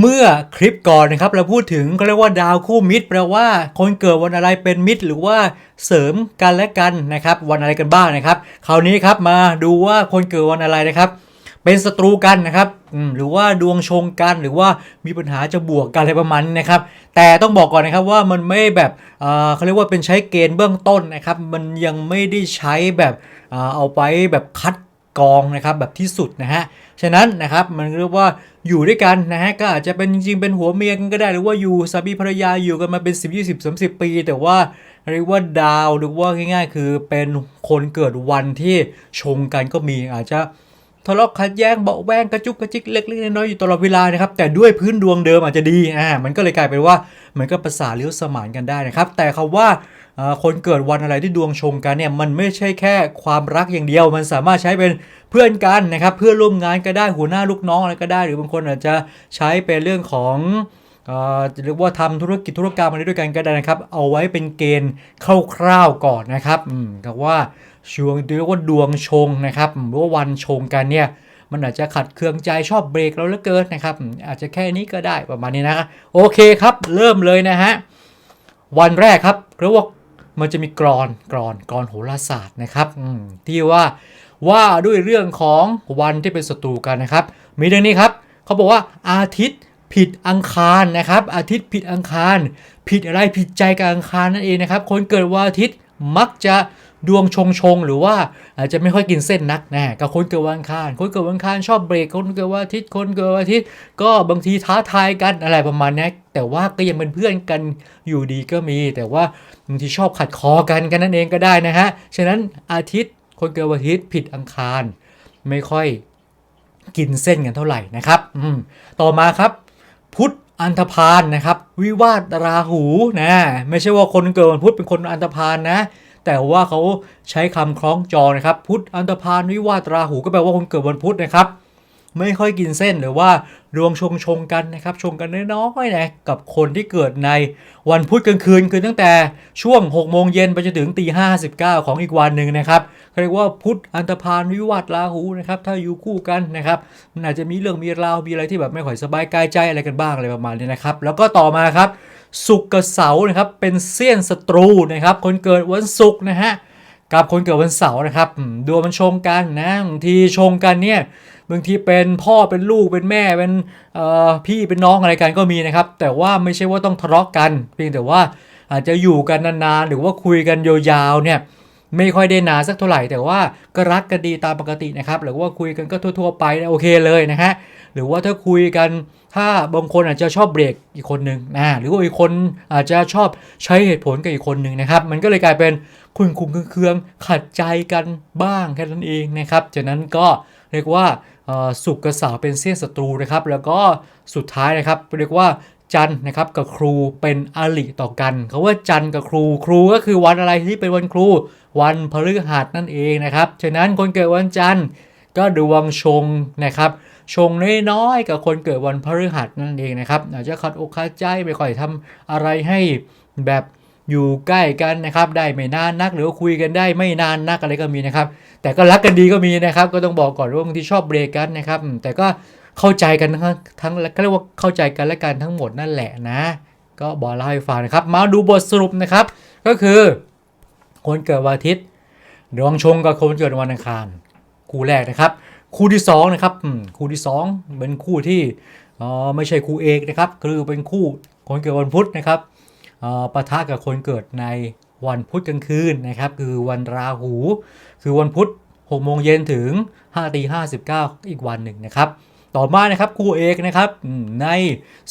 เมื่อคลิปก่อนนะครับเราพูดถึงเขาเรียกว่าดาวคู่มิตรแปลว่าคนเกิดวันอะไรเป็นมิตร หรือว่าเสริมกันและกันนะครับ วันอะไรกันบ้างนะครับ คราวนี้ครับมาดูว่าคนเกิดวันอะไรนะครับ เป็นศัตรูกันนะครับหรือว่าดวงชงกันหรือว่ามีปัญหาจะบวกกันอะไรประมาณนี้นะครับ แต่ต้องบอกก่อนนะครับว่ามันไม่แบบเเขาเรียกว่าเป็นใช้เกณฑ์เบื้องต้นนะครับ มันยังไม่ได้ใช้แบบเอาไปแบบคัดกรองนะครับแบบที่สุดนะฮะ ฉะนั้นนะครับมันเรียกว่า อยู่ด้วยกันนะฮะก็อาจจะเป็นจริงๆเป็นหัวเมียกันก็ได้หรือว่าอยู่สามีภรรยาอยู่กันมาเป็น 10 20 30 ปี แต่ว่าเรียกว่าดาวหรือว่าง่าย ๆ คือเป็นคนเกิดวันที่ชงกันก็มีอาจจะ ทะเลาะขัดแย้งเบาแวงกระจุกกระจิกเล็กๆน้อยๆอยู่ตลอดเวลานะครับแต่ด้วยพื้นดวงเดิมอาจจะดีอ่ามันก็เลยกลายเป็นว่าเหมือนกับประสาเลี้ยวสมานกันได้นะครับแต่คำว่าคนเกิดวันอะไรที่ดวงชงกันเนี่ยมันไม่ใช่แค่ความรักอย่างเดียว มันสามารถใช้เป็นเพื่อนกันนะครับเพื่อนร่วมงานก็ได้หัวหน้าลูกน้องอะไรก็ได้ หรือบางคนอาจจะใช้เป็นเรื่องของ เอ่อเรียกว่าทำธุรกิจธุรกรรมอะไรด้วยกันก็ได้นะครับ เอาไว้เป็นเกณฑ์คร่าวๆก่อนนะครับอืมกับว่าช่วงเรียกว่าดวงชงนะครับหรือว่าวันชงกันเนี่ยมันอาจจะขัดเคืองใจชอบเบรกเราเหลือเกินนะครับ อาจจะแค่นี้ก็ได้ประมาณนี้นะครับโอเคครับเริ่มเลยนะฮะวันแรกครับเรียกว่ามันจะมีกรอนกรอนกรอนโหราศาสตร์นะครับที่ว่าว่าด้วยเรื่องของวันที่เป็นศัตรูกันนะครับ มีดังนี้ครับเขาบอกว่าอาทิตย์ ผิดอังคารนะครับ อาทิตย์ผิดอังคาร ผิดอะไรผิดใจกับอังคารนั่นเองนะครับ คนเกิดวันอาทิตย์มักจะดวงชงชงหรือว่าอาจจะไม่ค่อยกินเส้นนักนะกับคนเกิดวันอังคารคนเกิดวันอังคารชอบเบรกคนเกิดวันอาทิตย์คนเกิดวันอาทิตย์ก็บางทีท้าทายกันอะไรประมาณนี้แต่ว่าก็ยังเป็นเพื่อนกันอยู่ดีก็มี แต่ว่าบางทีชอบขัดคอกันกันนั่นเองก็ได้นะฮะฉะนั้นอาทิตย์คนเกิดวันอาทิตย์ผิดอังคาร ไม่ค่อยกินเส้นกันเท่าไหร่นะครับอืมต่อมาครับ พุธอันธพาลนะครับ วิวาทราหูนะไม่ใช่ว่าคนเกิดวันพุธเป็นคนอันธพาลนะแต่ว่าเขาใช้คำคล้องจองนะครับ พุธอันธพาลวิวาทราหูก็แปลว่าคนเกิดวันพุธนะครับ ไม่ค่อยกินเส้นหรือว่าดวงชงชงกันนะครับ ชงกันน้อยๆนะกับคนที่เกิดในวันพุธกลางคืนคือตั้งแต่ช่วง6โมงเย็นไปจนถึงตีห้าสิบเก้าของอีกวันหนึ่งนะครับ เขาเรียกว่าพุทธอันธพาลวิวัฒราหูนะครับถ้าอยู่คู่กันนะครับมันอาจจะมีเรื่องมีราวมีอะไรที่แบบไม่ค่อยสบายกายใจอะไรกันบ้างอะไรประมาณนี้นะครับ แล้วก็ต่อมาครับศุกร์กับเสาร์นะครับเป็นเสี้ยนศัตรูนะครับ คนเกิดวันศุกร์นะฮะกับคนเกิดวันเสาร์นะครับดวงมันชงกันนะบางทีชงกันเนี่ยบางทีเป็นพ่อเป็นลูกเป็นแม่เป็นพี่เป็นน้องอะไรกันก็มีนะครับ แต่ว่าไม่ใช่ว่าต้องทะเลาะกัน เพียงแต่ว่าอาจจะอยู่กันนานๆหรือว่าคุยกันยาวๆเนี่ย ไม่ค่อยได้นานสักเท่าไหร่ แต่ว่าก็รักกันดีตามปกตินะครับ หรือว่าคุยกันก็ทั่ว ๆ ไปนะโอเคเลยนะฮะหรือว่าถ้าคุยกันถ้าบางคนอาจจะชอบเบรกอีกคนหนึ่งนะหรือว่าอีกคนอาจจะชอบใช้เหตุผลกับอีกคนหนึ่งนะครับ มันก็เลยกลายเป็นคุยคุมเคืองขัดใจกันบ้างแค่นั้นเองนะครับจากนั้นก็เรียกว่าสุกกับเสาวเป็นเสี้ยนศัตรูนะครับ แล้วก็สุดท้ายนะครับเรียกว่า จันนะครับกับครูเป็นอริต่อกันเขาว่าจันกับครู ครูก็คือวันอะไรที่เป็นวันครู วันพฤหัสนั่นเองนะครับฉะนั้นคนเกิดวันจันทร์ก็ดวงชงนะครับ ชงน้อยๆกับคนเกิดวันพฤหัสนั่นเองนะครับอาจจะขัดอกขัดใจไม่ค่อยทำอะไรให้แบบอยู่ใกล้กันนะครับ ได้ไม่นานนักหรือว่าคุยกันได้ไม่นานนักอะไรก็มีนะครับ แต่ก็รักกันดีก็มีนะครับ ก็ต้องบอกก่อนว่าบางทีชอบเบรกกันนะครับ แต่ก็ เข้าใจกันทั้งทั้งก็เรียกว่าเข้าใจกันและกันทั้งหมดนั่นแหละนะ ก็บอกเล่าให้ฟังนะครับ มาดูบทสรุปนะครับ ก็คือ คนเกิดวันอาทิตย์ดวงชงกับคนเกิดวันอังคารคู่แรกนะครับ คู่ที่2นะครับคู่ที่ 2 เป็นคู่ที่ไม่ใช่คู่เอกนะครับคือเป็นคู่คนเกิดวันพุธนะครับเอ่อปะทะกับคนเกิดในวันพุธกลางคืนนะครับ คือวันราหู คือวันพุธ6โมงเย็นถึง5ตี59 อีกวันหนึ่งนะครับ ต่อมานะครับคู่เอกนะครับใน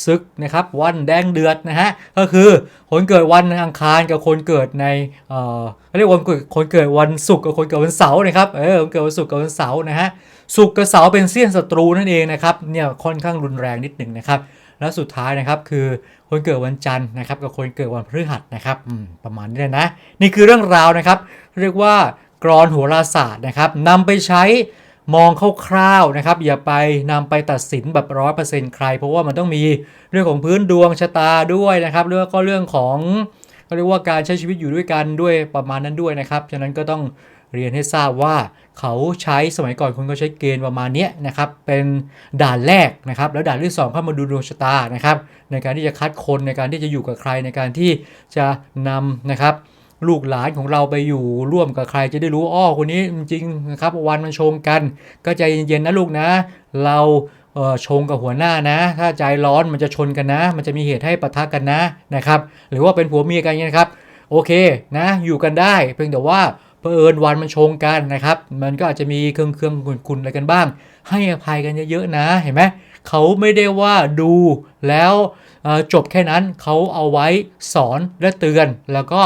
ศึกนะครับวันแดงเดือดนะฮะก็คือคนเกิดวันอังคารกับคนเกิดในเอ่อเรียกว่าคนเกิดคนเกิดวันศุกร์กับคนเกิดวันเสาร์นะครับเออคนเกิดวันศุกร์กับวันเสาร์นะฮะศุกร์กับเสาร์เป็นเสี้ยนศัตรูนั่นเองนะครับเนี่ยค่อนข้างรุนแรงนิดหนึ่งนะครับแล้วสุดท้ายนะครับคือคนเกิดวันจันทร์นะครับกับคนเกิดวันพฤหัสนะครับประมาณนี้เลยนะ นี่คือเรื่องราวนะครับ เรียกว่ากรอนโหราศาสตร์นะครับนำไปใช้ มองคร่าวๆนะครับ อย่าไปนำไปตัดสินแบบร้อยเปอร์เซ็นต์ใคร เพราะว่ามันต้องมีเรื่องของพื้นดวงชะตาด้วยนะครับแล้วก็เรื่องของเขาเรียกว่าการใช้ชีวิตอยู่ด้วยกันด้วยประมาณนั้นด้วยนะครับฉะนั้นก็ต้องเรียนให้ทราบว่าเขาใช้สมัยก่อนคนก็ใช้เกณฑ์ประมาณนี้นะครับ เป็นด่านแรกนะครับ แล้วด่านที่สองเข้ามาดูดวงชะตานะครับ ในการที่จะคัดคนในการที่จะอยู่กับใครในการที่จะนำนะครับ ลูกหลานของเราไปอยู่ร่วมกับใครจะได้รู้อ้อคนนี้จริงนะครับวันมันชงกัน ก็ใจเย็นๆนะลูกนะ เราเออชงกับหัวหน้านะ ถ้าใจร้อนมันจะชนกันนะ มันจะมีเหตุให้ปะทะกันนะนะครับ หรือว่าเป็นผัวเมียกันนะครับ โอเคนะ อยู่กันได้ เพียงแต่ว่าเผอิญวันมันชงกันนะครับ มันก็อาจจะมีเครื่องเครื่องคุณๆอะไรกันบ้าง ให้อภัยกันเยอะๆนะเห็นไหมเขาไม่ได้ว่าดูแล้วจบแค่นั้นเขาเอาไว้สอนและเตือนแล้วก็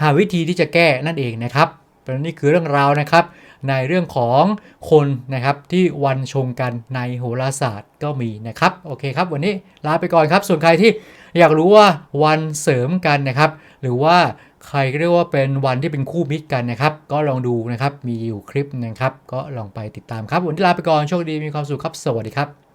หาวิธีที่จะแก้นั่นเองนะครับเป็นนี่คือเรื่องราวนะครับ ในเรื่องของคนนะครับที่วันชงกันในโหราศาสตร์ก็มีนะครับโอเคครับ วันนี้ลาไปก่อนครับ ส่วนใครที่อยากรู้ว่าวันเสริมกันนะครับ หรือว่าใครเรียกว่าเป็นวันที่เป็นคู่มิตรกันนะครับ ก็ลองดูนะครับมีอยู่คลิปนะครับ ก็ลองไปติดตามครับวันนี้ลาไปก่อนโชคดีมีความสุขครับ สวัสดีครับ